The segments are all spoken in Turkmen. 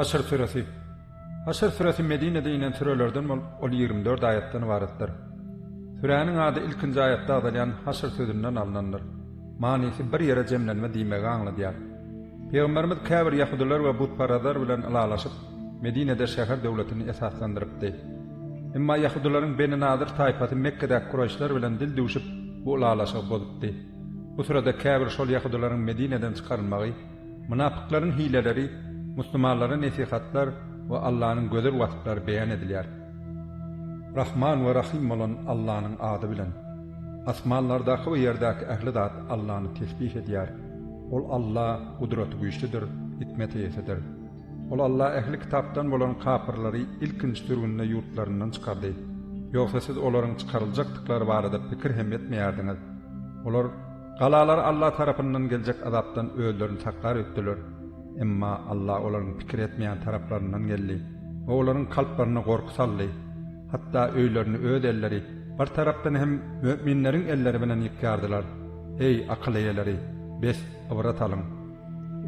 Haşr suresi Haşr suresi Medine'de inen sürelerden bol, ol 24 ayetden ibaretdir. Sürenin adı ilkinci ayette adalayan Haşr sözünden alınandır. Manisi bir yere cemlenme diýmegi anladyar. Peygamberimiz käbir Yahudiler we butparadar bilen ilalaşyp Medine'de şäher döwletini esaslandyrypdy. Emma Yahudileriň beni nadir taýpasy Mekke'de Qurayşlar bilen dil döwüşip bu ilalaşygy bozupdy. Bu sırada käbir şol Yahudileriň Medine'den çykarylmagy, münafyklaryň hileleri Müslümanlara nesihatlar ve Allah'ın gözer vasıfları beyan edilýär. Rahman ve Rahim olan Allah'ın adı bilen. Asmanlardaki ve yerdaki ehli zat Allah'ını tesbih edýär. Ol Allah kudreti güçlüdür, hikmeti yetidir. Ol Allah ehli kitaptan bolan kapırları ilkin sürgünle yurtlarından çıkardı. Yoksa siz olaryň çıkarılacaktıkları barada pikir hem etmeýärdiniz. Olar galalar Allah tarapyndan geljek azapdan öýlerini saklar etdiler. Emma Allah olaryň pikir etmeýän taraplaryndan geldi. Olaryň kalplaryna gorku saldy. Hatta öýlerini öz elleri, bir tarapdan hem müminleriň elleri bilen ýykýardylar. Ey akyl eýeleri, bes awrat alyň.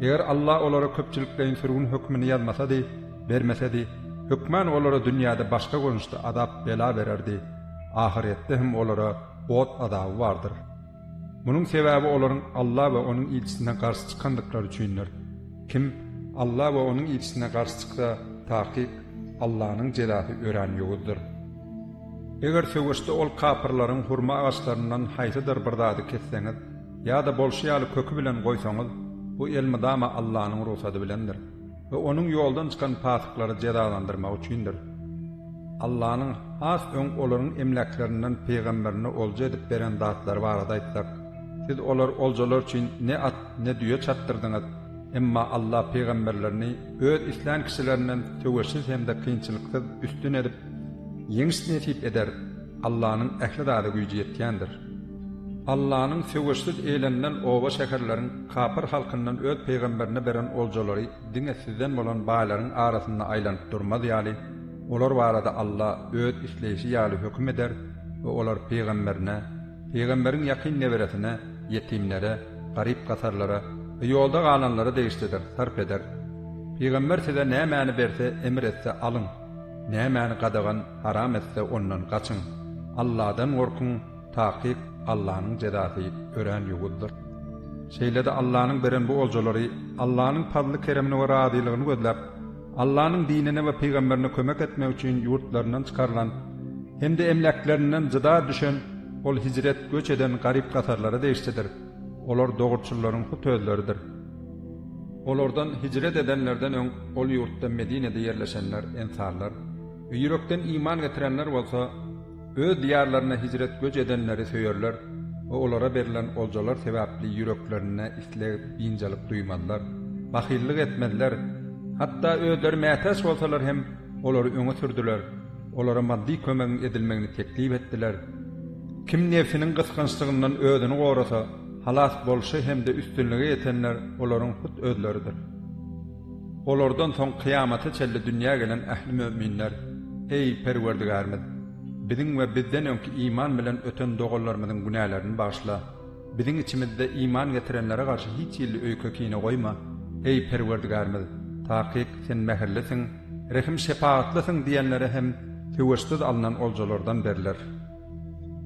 Eger Allah olara köpçülikden sürgün hökmüni ýazmasady, bermesedi, hökman olara dünýäde başga gönüşde adap bela bererdi. Ahiretde hem olara ot adaby bardyr. Bunun sebäbi olaryň Allah we onuň ilçisine garşy çykandyklary üçindir. Kim Allah we onuň ilçisine garşy çykda, takip Allah'ın celahi ören ýogudyr. Eger söwüşde ol kapırların hurma ağaçlarından bir birdady kesseňiz, ýa-da bolşy ýaly kökü bilen goýsaňyz, bu elmi dama Allah'yň ruhsady bilendir we onuň ýoldan çykan patyklary jeralandyrmak üçindir. Allah'yň has öň olaryň emleklerinden peýgamberine olja edip beren datlar barada aýtsak, siz olar oljalar üçin ne at, ne düýe çatdyrdyňyz, Emma Allah peygamberlerini öz islan kişilerinden töweşsiz hem de kıyınçılıksız üstün edip yeňis nesip eder. Allah'ın ehli dada güýji ýetýändir. Allah'ın söweşsiz eýlenilen owa şäherleriň kafir halkyndan öz peýgamberine beren oljolary diňe sizden bolan baýlaryň arasynda aýlanyp durmaz ýaly. Olar barada Allah öz işleyişi ýaly hökm eder we olar peýgamberine, peýgamberin ýakyn neberetine, yetimlere, garip gatarlara ve yolda kalanları değiştirir, sarp eder. Peygamber size ne berse emir etse alın, ne mani qadağan haram etse ondan kaçın. Allah'dan korkun, takip Allah'ın cezası ören yuguddur. Şeýlede Allah'ın beren bu oljalary Allah'ın fazly keremini we radylygyny gözläp, Allah'ın dinine we peýgamberine kömek etmek üçin ýurtlaryndan çykarlan, hem de emleklerinden jyda düşen, ol hijret göç eden garip gatarlara değiştidir. Olar dogurçullaryň hutözleridir. Olardan hicret edenlerden öň ol ýurtda Medinede yerleşenler, ensarlar, ýürekden iman getirenler bolsa, öz diýarlaryna hicret göç edenleri söýerler we olara berilen oljalar sebäpli ýüreklerine isleg ýinjalyp duýmadylar, bahillik etmediler. Hatta öýler mätäs bolsalar hem olary öňe sürdüler. Olara maddi kömek edilmegini teklip etdiler. Kim nefsinin gysgançlygyndan ödünü gorasa, halas bolşy hem de üstünlüge yetenler olaryň hut özleridir. Olardan soň kıyamata çelle dünýä gelen ähli möminler, ey Perwerdigarymyz, biziň we bizden öňki iman bilen öten dogallarymyzyň günälerini başla. Biziň içimizde iman getirenlere garşy hiç ýyly öýkökine goýma. Ey Perwerdigarymyz, taqiq sen mehirlisin, rehim şefaatlisin diýenlere hem töwüşsiz alınan oljalardan berler.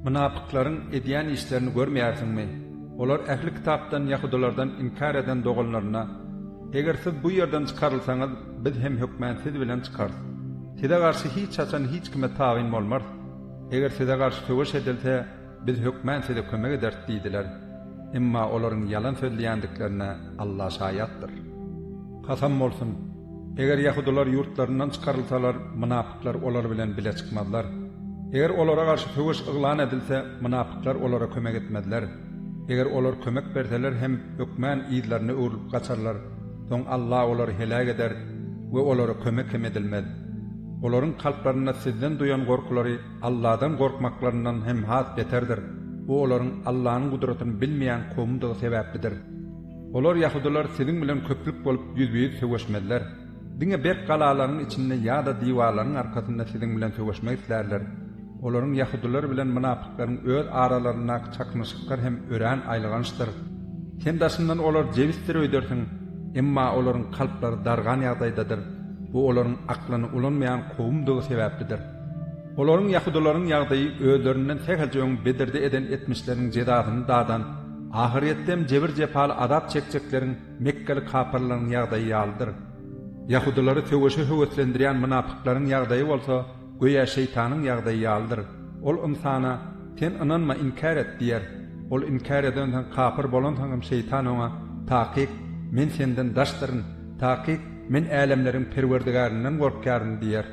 Münafıkların ediyen işlerini görmeyersin mi? Olar ähli kitapdan Yahudalardan inkar eden dogallarına Eger siz bu yerden çıkarılsanız biz hem hükmen siz bilen çıkarız. Size karşı hiç açan hiç kime tavin olmaz. Eger size karşı töweş edilse biz hükmen size kömek eder diýdiler. Emma olaryň yalan söýleýändiklerine Allah şaýatdyr. Kasam bolsun. Eger Yahudalar yurtlarından çıkarılsalar, münafıklar olar bilen bile çıkmadılar. Eger olara karşı töweş yglan edilse, münafıklar olara kömek etmediler. Eger olar kömek berseler hem ökmen izlerini öwrüp gaçarlar. Soň Allah olary helak eder we olara kömek hem edilmez. Olaryň kalplaryna sizden duyan gorkulary Allahdan gorkmaklaryndan hem has beterdir. Bu olaryň Allah'ın gudratini bilmeýän kowmdygy sebäplidir. Olar Yahudiler sizin bilen köplük bolup ýüzbeýiz söwüşmediler. Diňe bek galalaryň içinde ýa-da diwarlaryň arkasynda sizin bilen söweşmek islerler. Olaryň Yahudiler bilen munafyklaryň öz aralaryna çakmışyklar hem ören aýlygançdyr. Hem daşyndan olar jebisdir öýdersiň, emma olaryň kalplary dargan ýagdaýdadyr. Bu olaryň aklyny ulanmaýan gowumdygy sebäplidir. Olaryň Yahudilaryň ýagdaýy öýderinden tähejäň bedirde eden etmişleriň jedatyny dadan Ahiriyettem jebir jepal adap çekçekleriň Mekkeli kapırların ýagdaýy yağlıdır. Yahudilary töweşe höwetlendirýän munafyklaryň ýagdaýy bolsa, Göýä şeytanyň ýagdaýy ýalydyr. Ol insana ten inanma inkar et diýer. Ol inkar edenden kafir bolan hangam şeytan oňa taqiq men senden daşdyryn, taqiq men älemleriň perwerdigarından gorkýaryn diýer.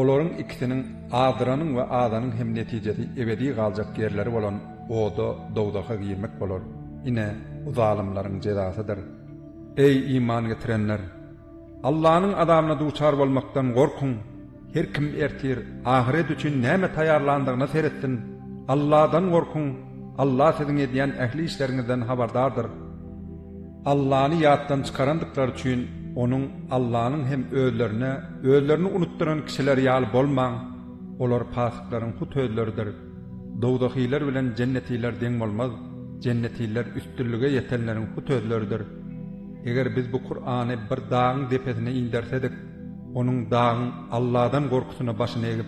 Olaryň ikisiniň adranyň we adanyň hem netijesi ebedi galjak ýerleri bolan oda dowdaha girmek bolar. Ine uzalymlaryň jezasydyr. Ey iman getirenler, Allah'ın adamına duçar olmaktan korkun. Her kim ertir, ahiret üçün näme taýarlandığını seretsin. Allah'dan gorkun. Allah sizin ediyen ehli işlerinizden haberdardır. Allah'ını yattan çıkarandıklar üçün onun Allah'ın hem öğlerine, öğlerini unutturan kişiler yal bolman. Olar pasıkların hut öğleridir. Doğdakiler bilen cennetiler den bolmaz. Cennetiler üstünlüge yetenlerin hut öğleridir. Eger biz bu Kur'any bir dağın depesine indersedik, onun dağın Allah'dan korkusuna başını egip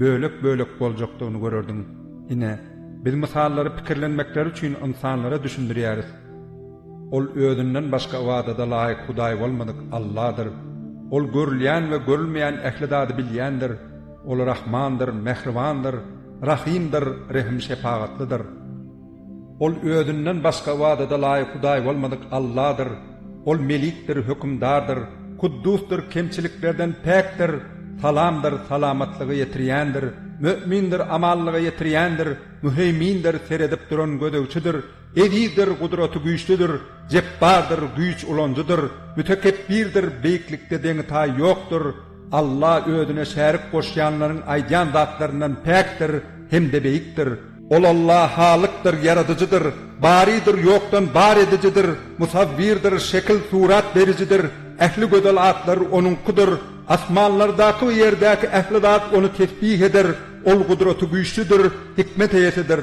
bölük bölük boljakdygyny görerdin. Ine biz misalları pikirlenmekleri üçin insanlara düşündirýäris. Ol özünden başga vadada laýyk Hudaý bolmadyk Allah'dır. Ol görülýän we görülmeýän ählidady bilýändir. Ol rahmandır, Mehribandyr, Rahimdir, Rehim şefagatlydyr. Ol özünden başga vadada laýyk Hudaý bolmadyk Allah'dır. Ol melikdir, hökümdardyr. kuddustur kemçiliklerden pektir, talamdır salamatlığı yetiriyendir, mümindir amallığı yetiriyendir, müheymindir seredip duran gödevçidir, edidir kudreti güçlüdür, cebbardır güç uloncudur, mütekebbirdir beyiklikte dengita yoktur, Allah ödüne şerik koşyanların aycan zatlarından pektir, hem de beyiktir. Ol Allah halıktır, yaratıcıdır, baridir, yoktan bar edicidir, musavvirdir, şekil surat vericidir, ehli gödel atlar onun kudur, asmanlardaki yerdeki ehli zat onu tesbih eder, ol kudreti güçlüdür, hikmet eyesidir.